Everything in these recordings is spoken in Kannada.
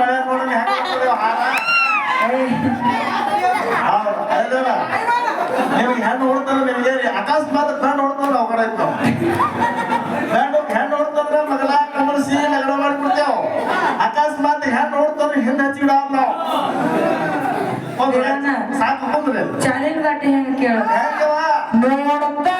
ನೋಡೋಣ ಹೆಂಗ್ ಮಾಡ್ತೀವಿ ಹಾರ ಅದಲ್ಲ ನಿಮ್ಗೆ ಹೆಣ್ಣು ನೋಡ್ತಾನೆ ನಿಮಗೆ ಅಕಸ್ಮಾತ್ ಗಂಡು ನೋಡ್ತಾನೆ ನಾವು ಕಡೆ ಇತ್ತು ಗಂಡು ಹೆಣ್ಣು ನೋಡ್ತಂದ್ರೆ ಮಗಲ ಕಮರ್ಸಿ ಲಗ್ನ ಮಾಡ್ಬಿಡ್ತೇವ್ ಅಕಸ್ಮಾತ್ ಹೆಣ್ಣು ನೋಡ್ತಾನೆ ಹಿಂದೆ ಹಚ್ಚಿಡ ನಾವು ಹೋಗ್ರಿ ಇರೋಣ. ಸಾಕು ಹೋಗ್ರಿ ಚಾಲೆಂಜ್ ಗಾಟಿ ಹೆಂಗೆ ಕೇಳ ಹೆಂಗವ ನೋಡ್ತಾ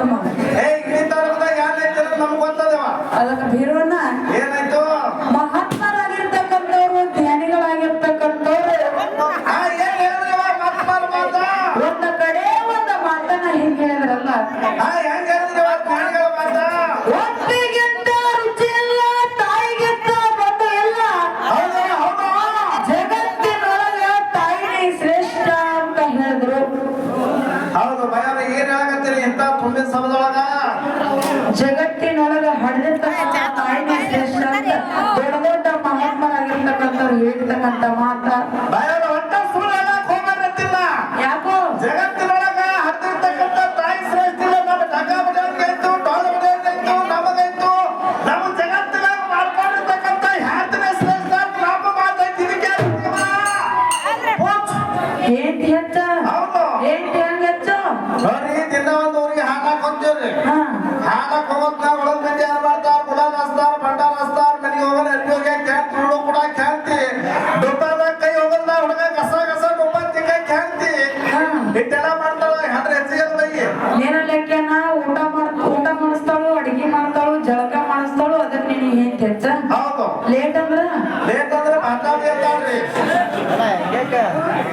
ತಮ್ಮ ಏ ಯಾರು ಅದಕ್ಕೆ ಬೀರವಣ್ಣ కన్నట్ట మాట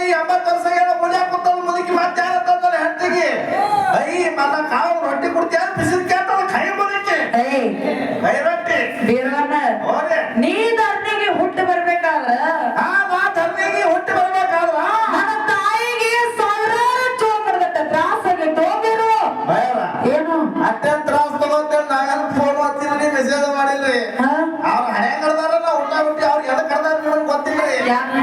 ಈ ಎಂಬತ್ತು ವರ್ಷ ಏನೋ ಮುಡಿಯಾಕ ಕೂತಾಳ ಅಯ್ಯ ಮತ್ತ ಕಾಳು ರೊಟ್ಟಿ ಕೊಡ್ತೀಯ ಬಿಸಿಲು ಕೇಳ್ತಾಳ ಕೈ ಮುದುಕಿ. ಕೈ ರೊಟ್ಟಿ. ಬೀರಣ್ಣ ನೀ ಆ ಬಾ ಹುಟ್ಟಿ ಬರ್ಬೇಕಾದ್ರ? ನನ್ನ ತಾಯಿಗೆ ಸಾವಿರಾರು ಚೋಕಡದಟ್ಟ ಏನು? ಅತ್ಯಂತ ತ್ರಾಸ ತಗೋತೇವೆ ನಾವೆಲ್ಲ ಫೋನ್ ಮಾಡ್ತೀನಿ ನೀ ಮೆಸೇಜ್ ಮಾಡಿಲ್ರಿ ಅವ್ರ ಹಣೆ ಕರ್ದಾರ ನಾ ಹುಟ್ಟಿ ಅವ್ರಿಗೆ ಎದ ಕರ್ದಾರ ನಿಮ್ಗೆ ಗೊತ್ತಿಲ್ಲ. ಯಾಕೆ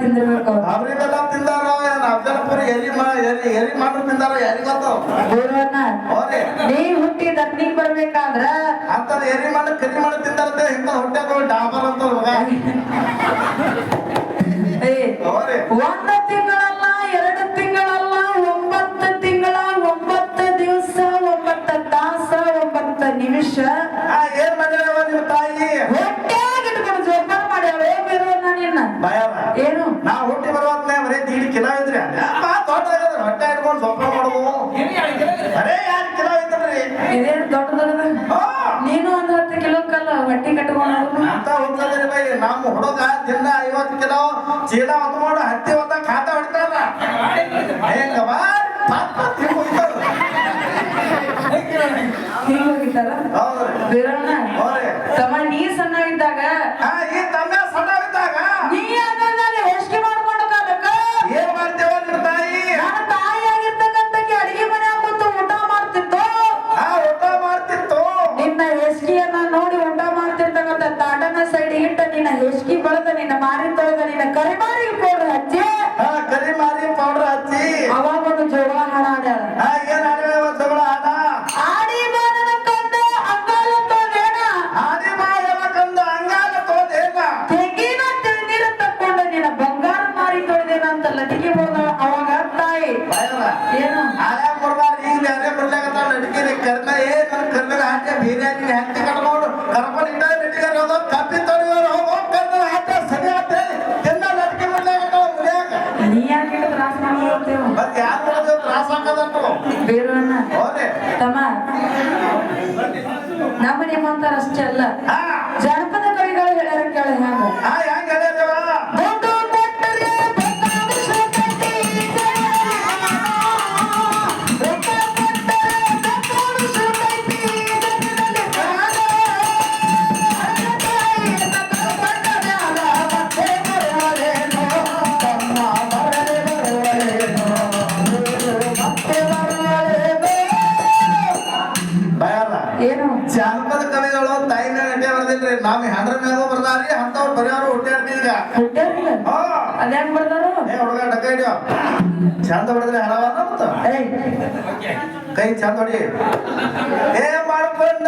ತಿಂದಿರ್ಬೇಕು ಅವ್ರಿಗೆ ಎಲ್ಲ ತಿಂದಾರ ಎರಿ ಮಾ ಎರಿ ಎರಿ ಮಾಡ್ರು ತಿಂದಾರ? ಯಾರಿಗ್ ಗೊತ್ತು? ಗುರುವನ್ನ ನೀ ಹುಟ್ಟಿ ದರ್ನಿಗ್ ಬರ್ಬೇಕಾದ್ರ ಅಂತ ಎರಿ ಮಾಡಿ ಕರಿ ಮಾಡಿ ತಿಂದಾರಂತೆ ಹಿಂಗ ಹೊಟ್ಟೆ ಡಾಬರ್ ಅಂತ ಹೋಗ ಬರೇ ಯಾರು ಕಿಲೋ ಇದ್ರಿ ಇದೇನು ನೀನು ಒಂದ್ ಹತ್ತು ಕಿಲೋ ಕಲ್ಲ ಹೊಟ್ಟಿ ಕಟ್ಕೊಂಡು ಅಂತ ಹೋಗ್ತದ್ರಿ ಬೈ ನಮ್ಮ ಹುಡುಗ ದಿನ ಐವತ್ತು ಕಿಲೋ ಚೀಲ ಹೊತ್ಕೊಂಡು ಹತ್ತಿ ಹೊತ್ತ ಖಾತ ಹೊಡಿತಾರ ಹೆಂಗ ಪಾಪ ಹಿಂಗ್ ಹೋಗಿತ್ತಾರ ಹೌದ್ರಿ. ಬಿರಣ್ಣ? ಕರ್ನ ಏ ನನ್ ಕರ್ನಾಗ ಹಾಕಿ ಬಿರಿಯಾನಿ ಹತ್ತಿ ಕಟ್ಕೊಂಡು ಕರ್ಕೊಂಡು ಇಟ್ಟ ನಟಿಗಾರ ಹೋಗೋ ಕಪ್ಪಿ ತೊಳೆಯೋರು ಹೋಗೋ ಸರಿ ಆತ ಎಲ್ಲ ನಟಿಕೆ ಬರ್ಲಾಗತ್ತ ಮುರಿಯಾಕ ನೀ ಯಾಕೆ ತ್ರಾಸ ಮಾಡ್ಕೊಳ್ತೇವ ಮತ್ತೆ ಯಾರು ತ್ರಾಸ ತಮ್ಮ. ನಮ್ಮ ನಿಮ್ಮಂತಾರಷ್ಟೇ ಅಲ್ಲ. ಹಾ. ಅದ್ಯಾಕ್ ಬರ್ತಾರೋ ಏ ಹುಡುಗ ಡಕ್ಕ ಹಿಡಿಯೋ. ಚಂದ ಹೊಡೆದ್ರೆ ಹಲವ ಮತ್ತ ಏಯ್. ಕೈ ಚಂದ ಹೊಡಿ. ಏ ಮಾಡ್ಕೊಂಡ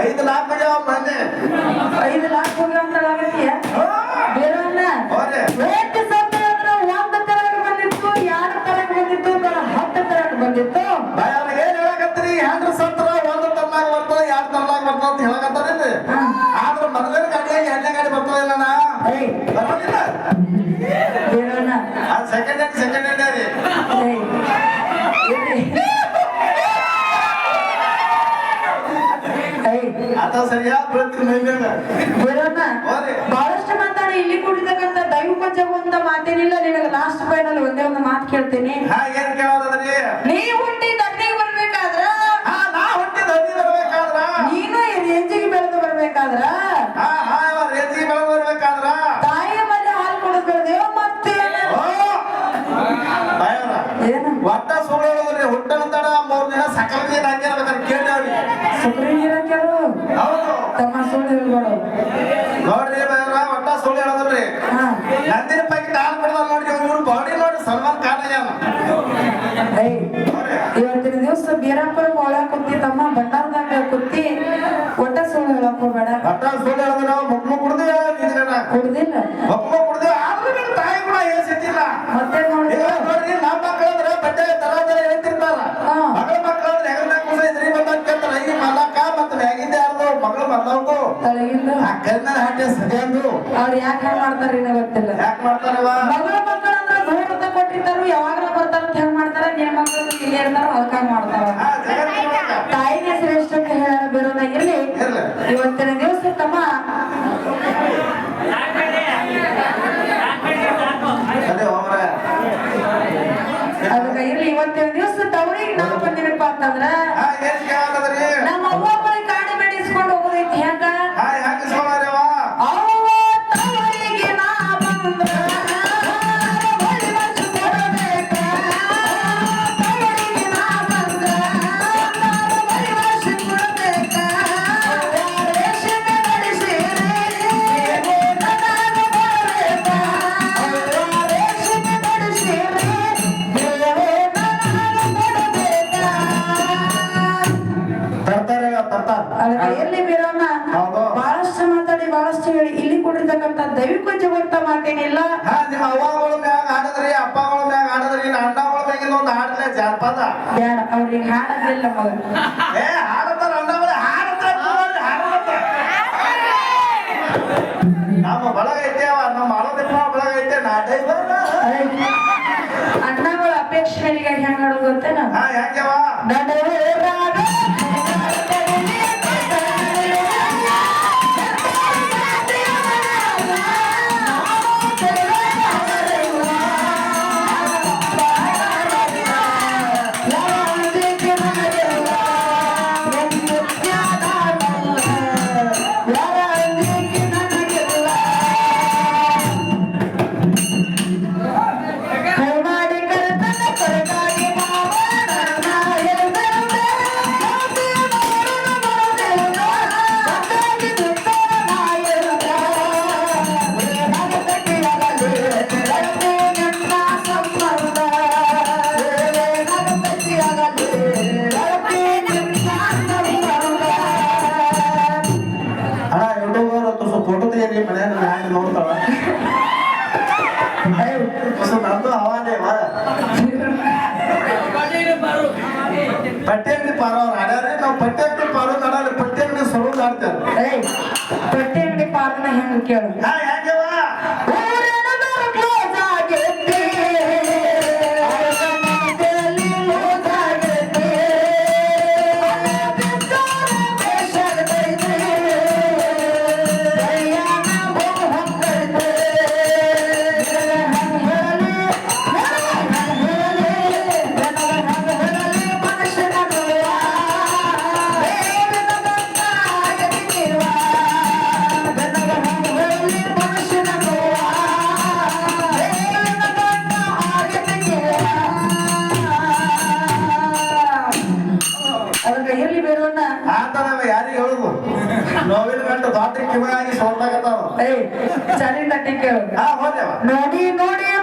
ಐದು ಲಾಭ ಆಗ್ಯಾವ ಮೊನ್ನೆ ಐದು ಲಾಖ ಹೋಗಿ ಅಂತ ಪಂಚವಂತ ಮಾತೇನಿಲ್ಲ ನಿನಗೆ ಲಾಸ್ಟ್ ಫೈನಲ್ ಒಂದೇ ಒಂದು ಮಾತು ಕೇಳ್ತೀನಿ. ಹಾ ಏನ್ ಕೇಳೋದ್ರಿ ನೀ ಹುಟ್ಟಿ ದಂಡಿಗೆ ಬರ್ಬೇಕಾದ್ರ? ಹಾ ನಾ ಹುಟ್ಟಿದ ಹಳ್ಳಿ ಬರ್ಬೇಕಾದ್ರ? ನೀನು ಈ ರೇಂಜಿಗೆ ಬೆಳೆದು ಬರ್ಬೇಕಾದ್ರ? ಹಾ ಹಾ ರೇಜಿಗೆ ಬೆಳೆದು ಬರ್ಬೇಕಾದ್ರ? ತಾಯಿಯ ಮನೆ ಹಾಲು ಕೊಡೋದು ಬೆಳೆದೇವ ಮತ್ತೆ ಒಟ್ಟ ಸುಳ್ಳು ಹೇಳೋದ್ರಿ ತಡ ಮೂರ್ ದಿನ ಸಕಲ ನೀರ್ ಹಾಕಿರ್ಬೇಕಾದ್ರೆ ಕೇಳಿ ಅವ್ರಿಗೆ. ಸುಪ್ರಿ ನೀರಕ್ಕೆರು ಹೌದು. ತಮ್ಮ ಸುಳ್ಳು ಹೇಳ್ಬೇಡ ನೋಡ್ರಿ ಹಾ. ನಂದಿನ ಪೈಕಿ ಕಾಲ್ ಬಿಡದ ನೋಡ್ರಿ ಇವ್ರು ಬಾಡಿ ನೋಡಿ ಸಲ್ಮಾನ್ ಖಾನ್ ಆಗ್ಯಾನ. ಇವತ್ತಿನ ದಿವಸ ಬೀರಾಪುರ ಒಳ ಕುತ್ತಿ ತಮ್ಮ ಭಂಡಾರದಾಗ ಕುತ್ತಿ ಒಟ್ಟ ಸುಳ್ಳು ಹೇಳಕ್ ಹೋಗ್ಬೇಡ. ಒಟ್ಟ ಸುಳ್ಳು ಹೇಳಿದ್ರೆ ನಾವು ಮುಕ್ಮ ಕುಡ್ದು ನಿಂತ್ಕೊಂಡ ಕುಡ್ದಿಲ್ಲ. ಮುಕ್ಮ ಕುಡ್ದು ಆದ್ರೂ ತಾಯಿ ಕೂಡ ಹೇಳ್ಸಿದ್ದಿಲ್ಲ ಮತ್ತೆ ನೋಡಿ ನೋಡ್ರಿ ನಮ್ಮ ಮಕ್ಕಳಂದ್ರೆ ಬಟ್ಟೆ ತರ ತರ ಬಂದವ್ಕು ತಳಗಿಂದ ಅವ್ರು ಯಾಕೆ ಹೆಂಗ್ ಏನೋ ಯಾಕೆ ಮಾಡ್ತಾರವ ಮಗಳ ಮಕ್ಕಳ ಅಂದ್ರೆ ಯಾವಾಗ ಬರ್ತಾರ ಅಂತ ಹೆಂಗ್ ಮಾಡ್ತಾರ ನೇಮ ಇಲ್ಲಿ ಮಾಡ್ತಾರ. ತಾಯಿಗೆ ಹೆಸರು ಎಷ್ಟು ಇವತ್ತಿನ ದಿವಸ ತಮ್ಮ ಬೇಡ ಅವ್ರಿಗೆ ಹಾಡದಿಲ್ಲ ಮಗ. ಏ ಹಾಡತ್ತಾರ ಅನ್ನವರ ಹಾಡತ್ತಾರ ನೋಡಿ ಹಾಡತ್ತಾರ. ನಮ್ಮ ಬಳಗ ಐತೆ ನಮ್ಮ ಬಳಗ ಐತೆ ನಾಟ ಅಣ್ಣಗಳ ಅಪೇಕ್ಷೆಗಳಿಗೆ ಹೆಂಗ್ ಹಾಡೋದು ಗೊತ್ತೇನ? ಹಾ ಹೆಂಗವ ನಡುವೆ ಮಾತಾಡ್ತಾರ ಕಟ್ಟೆ ಅಂಗಡಿ ಪಾರ್ನ ಹೆಂಗ್ ಕೇಳ ನೋಡಿ ನೋಡಿ